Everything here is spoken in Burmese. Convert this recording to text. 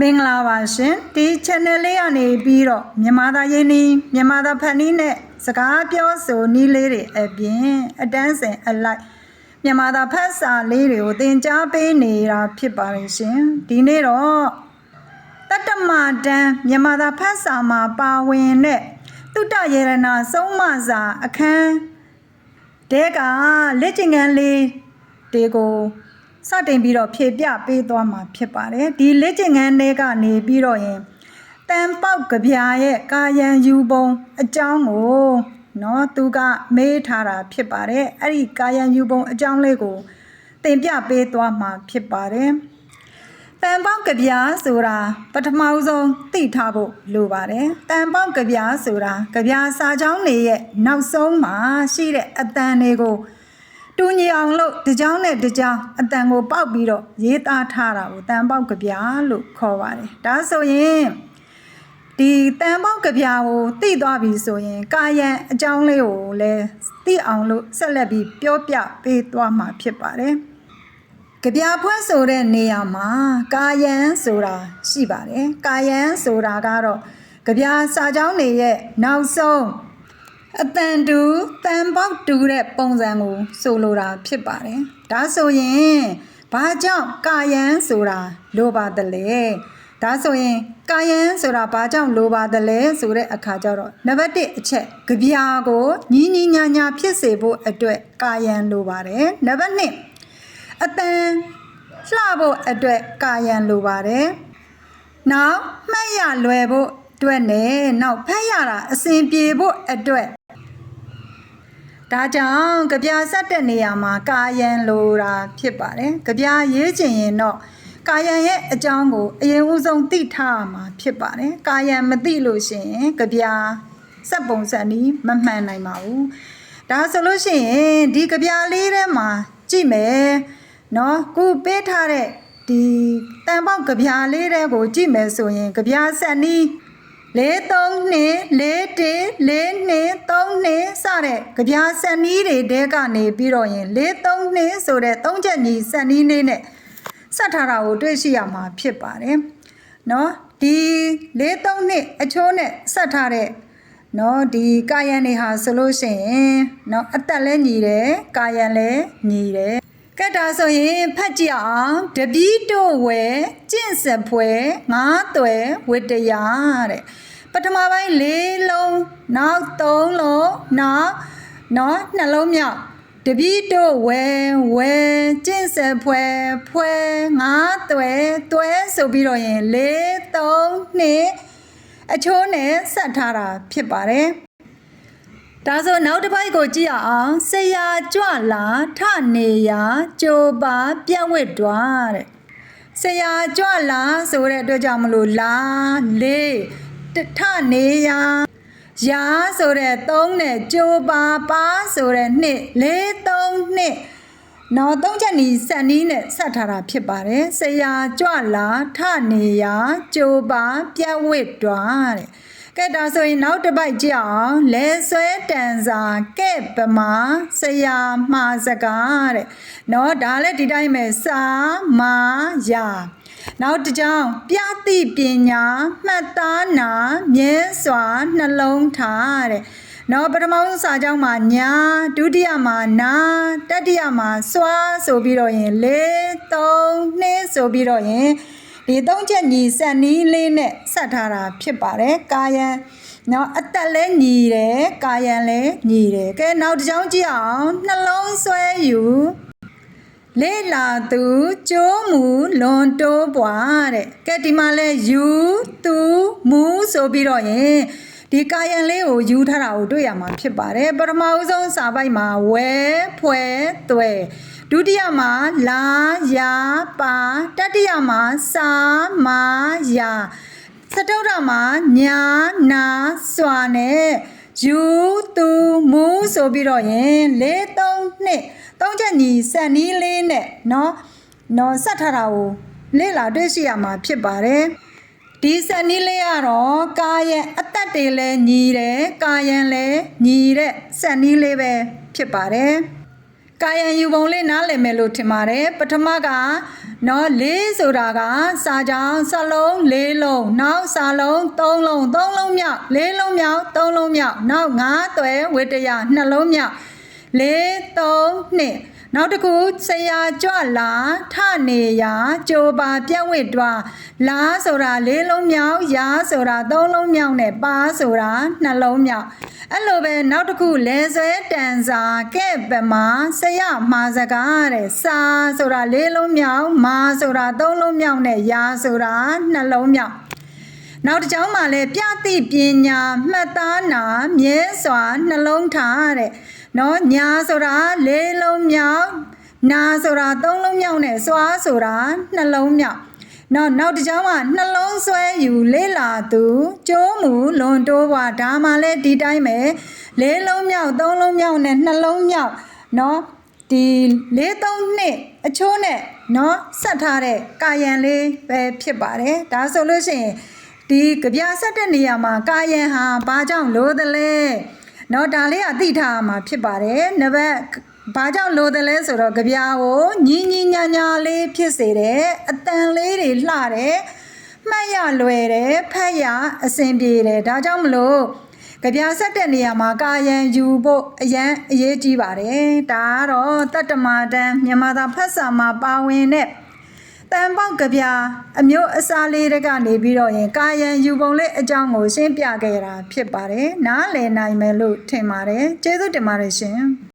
မင်္ဂလာပါရှင်ဒီ channel လေးကနေပြီးတော့မြန်မာသားရင်းနှီးမြန်မာသားဖန်နီးနဲ့စကားပြောဆိုနည်းလေးတွေအပြင်အတန်းစင်အလိုက်မြန်မာသားဖတ်စာလေးတွေကိုသင်ကြားပေးနေတာဖြစ်ပါတယ်ရှင်ဒီနေ့တော့တတ္တမတန်းမြန်မာသားဖတ်စာမှာပါဝင်တဲ့တုတ္တယေရနာဆုံးမစာအခန်းတဲကလက်ကျင်ကန်းလေးတွေကို စတင်ပြီးတော့ဖြည့်ပြပေးသွားမှာဖြစ်ပါတယ်ဒီလက်ကျင်ငန်းတွေကနေပြီးတော့ရင်တန်ပေါက်ကဗျာရဲ့ကာယံယူပုံအကြောင်းကိုနော်သူကမေးထားတာဖြစ်ပါတယ်အဲ့ဒီကာယံယူပုံအကြောင်းလေးကိုတင်ပြပေးသွားမှာဖြစ်ပါတယ်တန်ပေါက်ကဗျာဆိုတာပထမဆုံးသိထားဖို့လိုပါတယ်တန်ပေါက်ကဗျာဆိုတာကဗျာစာကြောင်းတွေရဲ့နောက်ဆုံးမှာရှိတဲ့အတန်တွေကို တူညီအောင်လို့တစ်ကြောင်းနဲ့တစ်ကြောင်းအတန်ကိုပေါက်ပြီးတော့ရေးသားထားတာကိုတန်ပေါက်ကဗျာလို့ခေါ်ပါတယ်ဒါဆိုရင်ဒီတန်ပေါက်ကဗျာကိုသိသွားပြီဆိုရင် ကာယံအကြောင်းလေးကိုလည်းသိအောင်လို့ဆက်လက်ပြီးပြောပြပေးသွားမှာဖြစ်ပါတယ်ကြပြဖွဲ့ဆိုတဲ့နေရာမှာကာယံဆိုတာရှိပါတယ်ကာယံဆိုတာကတော့ကြပြစာကြောင်းတွေရဲ့နောက်ဆုံး အတန်တူတန်ပေါက်တူတဲ့ပုံစံကိုဆိုလိုတာဖြစ်ပါတယ်ဒါဆိုရင်ဘာကြောင့်ကာယံဆိုတာလိုပါသလဲဒါဆိုရင်ကာယံဆိုတာဘာကြောင့်လိုပါသလဲဆိုတဲ့အခါကျတော့နံပါတ်1အချက်ကြပြကိုညီညီညာညာဖြစ်စေဖို့အတွက်ကာယံလိုပါတယ်နံပါတ်2အတန်လှဖို့အတွက်ကာယံလိုပါတယ်နောက်မှတ်ရလွယ်ဖို့အတွက်နဲ့နောက်ဖတ်ရတာအစဉ်ပြေဖို့အတွက် ဒါကြောင့်ကြပြဆက်တဲ့နေရာမှာကာယံလိုတာဖြစ်ပါတယ်ကြပြရေးချင်ရင်တော့ကာယံရဲ့အကြောင်းကိုအရင်ဦးဆုံးသိထားရမှာဖြစ်ပါတယ်ကာယံမသိလို့ရှိရင်ကြပြစက်ပုံစံนี้မမှန်နိုင်ပါဘူးဒါဆိုလို့ရှိရင်ဒီကြပြလေးထဲမှာကြည့်မယ်နော်ခုပေးထားတဲ့ဒီတန်ပေါက်ကြပြလေးတဲ့ကိုကြည့်မယ်ဆိုရင်ကြပြဆက်နီး လေးသုံးနှစ်လေးတေးလေးနှစ်သုံးနှစ်စတဲ့ကြပြဆက်နီးတွေတဲကနေပြီးတော့ရင်လေးသုံးနှစ်ဆိုတဲ့သုံးချက်ညီဆက်နီးလေးနဲ့ဆက်ထားတာကိုတွေ့ရှိရမှာဖြစ်ပါတယ်နော်ဒီလေးသုံးနှစ်အချိုးနဲ့ဆက်ထားတဲ့နော်ဒီကာယံတွေဟာဆိုလို့ရှိရင်နော်အသက်လည်းညီတယ်ကာယံလည်းညီတယ် ကဲဒါဆိုရင်ဖတ်ကြည့်အောင်တပီးတို့ဝဲကျင့်စပွဲငါးသွဲဝတ္တရားတဲ့ပထမပိုင်း၄လုံးနောက်၃လုံးနောက်နော်နှလုံးမြောက်တပီးတို့ဝဲဝဲကျင့်စပွဲဖွဲငါးသွဲသွဲဆိုပြီးတော့ရင်၄၃နှစ်အချိုးနဲ့ဆက်ထားတာဖြစ်ပါတယ် ဒါဆိုနောက်တစ်ပိုက်ကိုကြည့်ရအောင်ဆရာကြွလာထနေရာကြိုပါပြက်ဝစ်တွားတဲ့ဆရာကြွလာဆိုတဲ့အတွက်ကြောင့်မလို့လာလေးတထနေရာရာဆိုတဲ့3နဲ့ကြိုပါပါဆိုတဲ့နှစ်လေး3နှစ်နော်သုံးချက်နီစက်နီးနဲ့ဆက်ထားတာဖြစ်ပါတယ်ဆရာကြွလာထနေရာကြိုပါပြက်ဝစ်တွားတဲ့ ကဲဒါဆိုရင်နောက်တစ်ပိုက်ကြည့်အောင်လဲဆွဲတန်စာကဲ့ပမာဆရာမှာစကားတဲ့နော်ဒါလည်းဒီတိုင်းပဲစာမာယာနောက်တစ်ကြောင်းပြတိပညာမှတ်သားနာမြဲစွာနှလုံးထားတဲ့နော်ပထမဆုံးစာကြောင်းမှာညာဒုတိယမှာနာတတိယမှာစွာဆိုပြီးတော့ရင်၄၃2ဆိုပြီးတော့ရင် ဒီသုံးချက်ညီစက်နီးလေးနဲ့ဆက်ထားတာဖြစ်ပါတယ်ကာယံနော်အသက်လဲညီတယ်ကာယံလဲညီတယ်ကဲနောက်တစ်ကြောင်းကြည့်အောင်နှလုံးဆွဲယူလေလာသူကျိုးမူလွန်တိုးပွားတဲ့ကဲဒီမှာလဲယူသူမူဆိုပြီးတော့ရင် ဒီကာယံလေးကိုယူထားတာကိုတွေ့ရမှာဖြစ်ပါတယ်ပထမဦးဆုံးစာပိုက်မှာဝဲဖွဲသွဲဒုတိယမှာလာယာပါတတိယမှာစာမာယာစတုတ္ထမှာညာနာစွာနဲ့ယူသူမူဆိုပြီးတော့ရင်၄၃နှစ်သုံးချက်ညီစက်နီးလေးနဲ့เนาะเนาะဆက်ထားတာကိုလေ့လာတွေ့ရှိရမှာဖြစ်ပါတယ် ဒီစက်နီးလေးကတော့ကာယံအသက်တွေလည်းညီတယ်ကာယံလည်းညီတဲ့စက်နီးလေးပဲဖြစ်ပါတယ်ကာယံယူပုံလေးနားလည်မယ်လို့ထင်ပါတယ်ပထမကနော်လေးဆိုတာကစာကြောင်းစလုံးလေးလုံးနောက်စာလုံးသုံးလုံးသုံးလုံးမြောက်လေးလုံးမြောက်သုံးလုံးမြောက်နောက်ငါးသွဲဝတ္တရနှလုံးမြောက်လေးသုံးနှစ် နောက်တစ်ခုဆရာကြွလာထနေရာကြိုပါပြန့်ဝစ်တွားလာဆိုတာလေးလုံးမြောက်ရာဆိုတာသုံးလုံးမြောက်နဲ့ပါဆိုတာနှလုံးမြောက်အဲ့လိုပဲနောက်တစ်ခုလဲဆွဲတန်စာကဲ့ပမာဆရာမှာစကားတဲ့စာဆိုတာလေးလုံးမြောက်မာဆိုတာသုံးလုံးမြောက်နဲ့ရာဆိုတာနှလုံးမြောက် နောက်တစ်ကြောင်းမှာလည်းပြတိပညာမှတ်သားနာမြဲစွာနှလုံးထားတဲ့နော်ညာဆိုတာလေးလုံးမြောက်နာဆိုတာသုံးလုံးမြောက်နဲ့စွာဆိုတာနှလုံးမြောက်နော်နောက်တစ်ကြောင်းကနှလုံးဆွဲယူလေးလာသူကျိုးမူလွန်တိုးဘွားဒါမှလည်းဒီတိုင်းပဲလေးလုံးမြောက်သုံးလုံးမြောက်နဲ့နှလုံးမြောက်နော်ဒီလေးသုံးနှစ်အချိုးနဲ့နော်ဆက်ထားတဲ့ကာယံလေးပဲဖြစ်ပါတယ်ဒါဆိုလို့ရှိရင် ဒီကြပြဆက်တဲ့နေရာမှာကာယံဟာဘာကြောင့်လိုသလဲနော်ဒါလေးအသိထားမှာဖြစ်ပါတယ်နဘက်ဘာကြောင့်လိုတယ်လဲဆိုတော့ကြပြာကိုညင်ညင်ညာညာလေးဖြစ်စေတယ်အတန်လေးတွေလှတယ်မှတ်ရလွယ်တယ်ဖတ်ရအဆင်ပြေတယ်ဒါကြောင့်မလို့ကြပြာဆက်တဲ့နေရာမှာကာယံယူဖို့အရန်အရေးကြီးပါတယ်ဒါကတော့တတ္တမာတန်မြန်မာသာဖတ်စာမှာပါဝင်တဲ့ တန်ပေါက်ကဗျာအမျိုးအစားလေးတွေကနေပြီးတော့ရင်ကာယံယူပုံလေးအကြောင်းကိုရှင်းပြခဲ့တာဖြစ်ပါတယ်နားလည်နိုင်မယ်လို့ထင်ပါတယ်ကျေးဇူးတင်ပါတယ်ရှင်